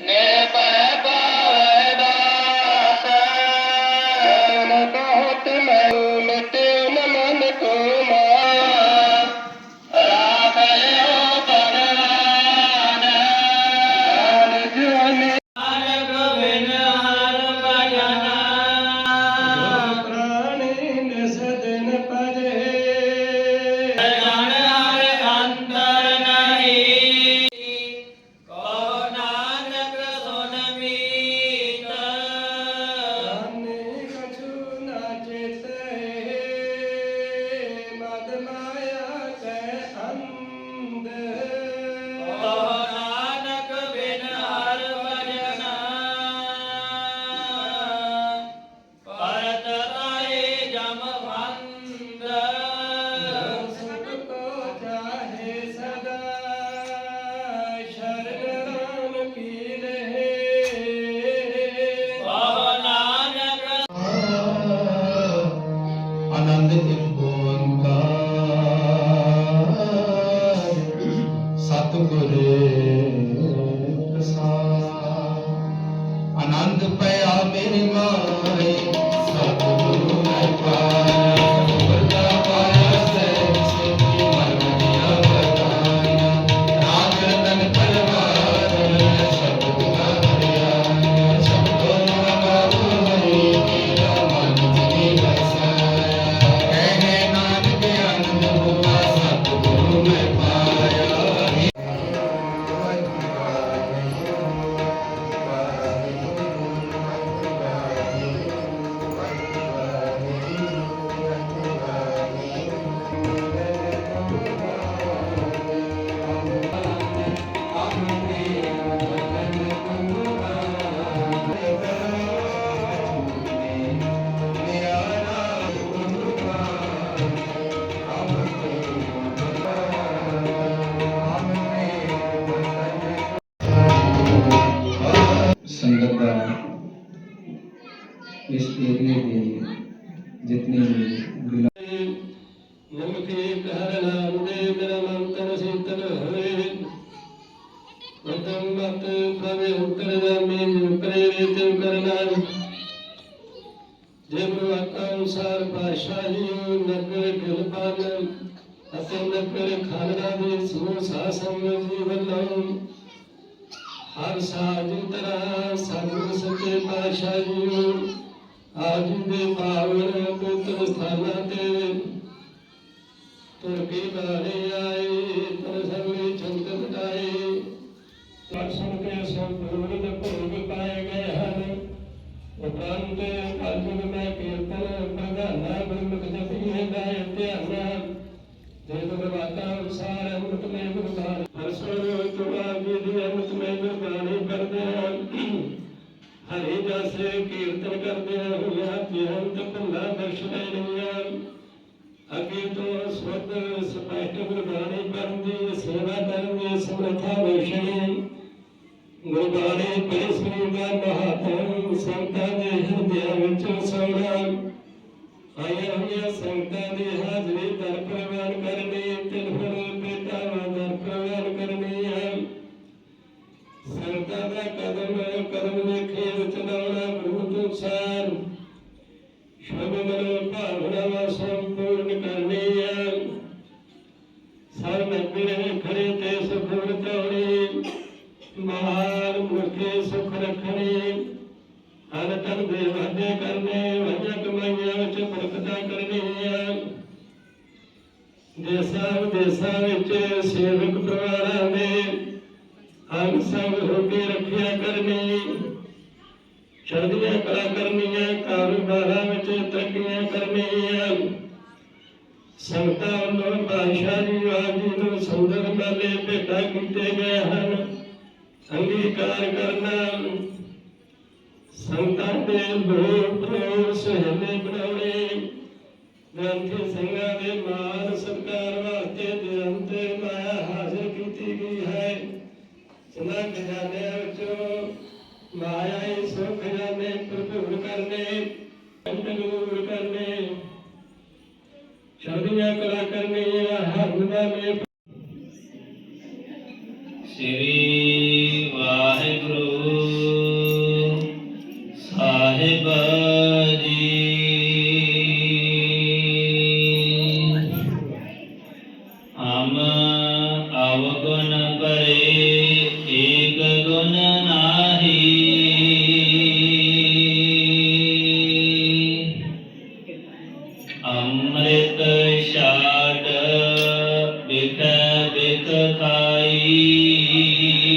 Yeah. ਆਨੰਦ ਸਤਿਗੁਰ ਆਨੰਦ ਪਿਆ ਮੇਰੀ ਮਾਈ इस एरिए के जितने भी बिला- ਨਮਕੇ ਘਰ ਨਾਮ ਦੇ ਮੇਰਾ ਮੰਤਰ ਸੀਤਲ ਹੋਏ ਉਤਮ ਮਤ ਕਵੇ ਉਤਰ ਜਾਮੇ ਉਪਰੇ ਵੇਤੇ ਕਰਨਾ ਜੇ ਬਰਵਤ ਅਨੁਸਾਰ ਪਾਸ਼ਾ ਜੀ ਨਗਰ ਕਿਲਪਾਨ ਅਤੇ ਨਗਰ ਖਾਲੜਾ ਦੇ ਸਮੂਹ ਸਾਸੰਗ ਜੀ ਵੱਲੋਂ ਹਰ ਸਾਜ ਤਰ੍ਹਾਂ ਸਤਿਗੁਰ ਸੱਚੇ ਪਾਤਸ਼ਾਹ ਜੀ ਨੂੰ ਆਜ ਦੇ ਪਾਵਨ ਪਵਿੱਤਰ ਸਥਾਨਾਂ ਤੇ ਤੁਰ ਕੇ ਬਾਰੇ ਆਏ ਤਰ ਸਭੇ ਚੰਤ ਬਟਾਏ ਦਰਸ਼ਨ ਕੇ ਸੰਪੂਰਨ ਭੋਗ ਪਾਏ ਗਏ ਹਨ। ਉਪਰੰਤ ਕਲਯੁਗ ਮੈਂ ਕੀਰਤਨ ਪ੍ਰਧਾਨਾ ਬ੍ਰਹਮਕ ਜਪੀ ਹੈ ਗਾਇ ਧਿਆਨਾ। ਜੇ ਭਗਵਾਤਾ ਅਨੁਸਾਰ ਅੰਮ੍ਰਿਤ ਮੈਂ ਗੁਰਬਾਣੀ। ਹਰਸਰ ਤੁਮਾ ਜੀ ਦੀ ਅੰਮ੍ਰਿਤ ਮੈਂ ਗੁਰਬਾਣੀ। ਹਰੀ ਜਸ ਕੀਰਤਨ ਕਰਦੇ ਹੋਇਆ ਬੇਅੰਤ ਭੁੱਲਾ ਬਖਸ਼ਦਾ ਨਹੀਂ ਅੱਗੇ ਤੋਂ ਸੁਧ ਸਪਸ਼ਟ ਗੁਰਬਾਣੀ ਪੜ੍ਹਨ ਦੀ, ਸੇਵਾ ਕਰਨ ਦੀ, ਸਮਰੱਥਾ ਬਖਸ਼ਣੀ ਗੁਰਬਾਣੀ ਪਰਿਸਰੀ ਦਾ ਮਹਾਤਮ ਸੰਤਾਂ ਦੇ ਹਿਰਦਿਆਂ ਵਿੱਚ ਸੋਣਾ। ਆਇਆ ਹੋਇਆ ਸੰਗਤਾਂ ਦੀ ਹਾਜ਼ਰੀ ਦਰ ਪ੍ਰਵਾਨ ਕਰਨੀ ਮੁਖੇ ਸੁਖ ਰੱਖਣੀ। ਹਰ ਤਨ ਦੇ ਵਾਦੇ ਕਰਨੇ ਵਜਾ ਕਮਾਈਆਂ ਵਿੱਚ ਬਰਕਤਾਂ ਕਰਨੀਆਂ ਦੇਸਾਂ ਵਿਦੇਸਾਂ ਵਿੱਚ ਸੇਵਕ ਪਰਿਵਾਰਾਂ ਦੇ ਅੰਗ ਸੰਗ ਹੋ ਕੇ ਰੱਖਿਆ ਕਰਨੀ। ਚੜ੍ਹਦੀਆਂ ਕਲਾ ਕਰਨੀਆਂ, ਕਾਰੋਬਾਰਾਂ ਵਿੱਚ ਤਰੱਕੀਆਂ ਕਰਨੀਆਂ ਸੰਗਤਾਂ ਵੱਲੋਂ ਬਾਦਸ਼ਾਹ ਜੀ ਆਪ ਨੂੰ ਸੁੰਦਰ ਮਾਲੇ ਭੇਟਾ ਕੀਤੇ ਗਏ ਹਨ। ਅੰਗੀਕਾਰ ਕਰਨਾ। ਸੰਤਾਂ ਦੇ ਲੋਕ ਸੁਹੇਲੇ ਬਣਾਉਣੇ। ਗ੍ਰੰਥੀ ਸਿੰਘਾਂ ਦੇ ਮਾਨ ਸਤਕਾਰ ਵਾਸਤੇ ਨਿਰੰਤ ਮਾਇਆ ਹਾਜ਼ਰ ਕੀਤੀ ਗਈ ਹੈ। ਸਦਾ ਖਜ਼ਾਨਿਆਂ ਵਿੱਚੋਂ ਮਾਇਆ ਹੀ ਖਜ਼ਾਨੇ ਭਰਪੂਰ ਕਰਨੇ ਅੰਤਨੂਰ ਕਰਨੇ। ਚੜ੍ਹਦੀਆਂ ਕਲਾ ਕਰਨੀਆਂ ਹਰਨ ਦਾ ਮੇਪ ശരീ Thank you.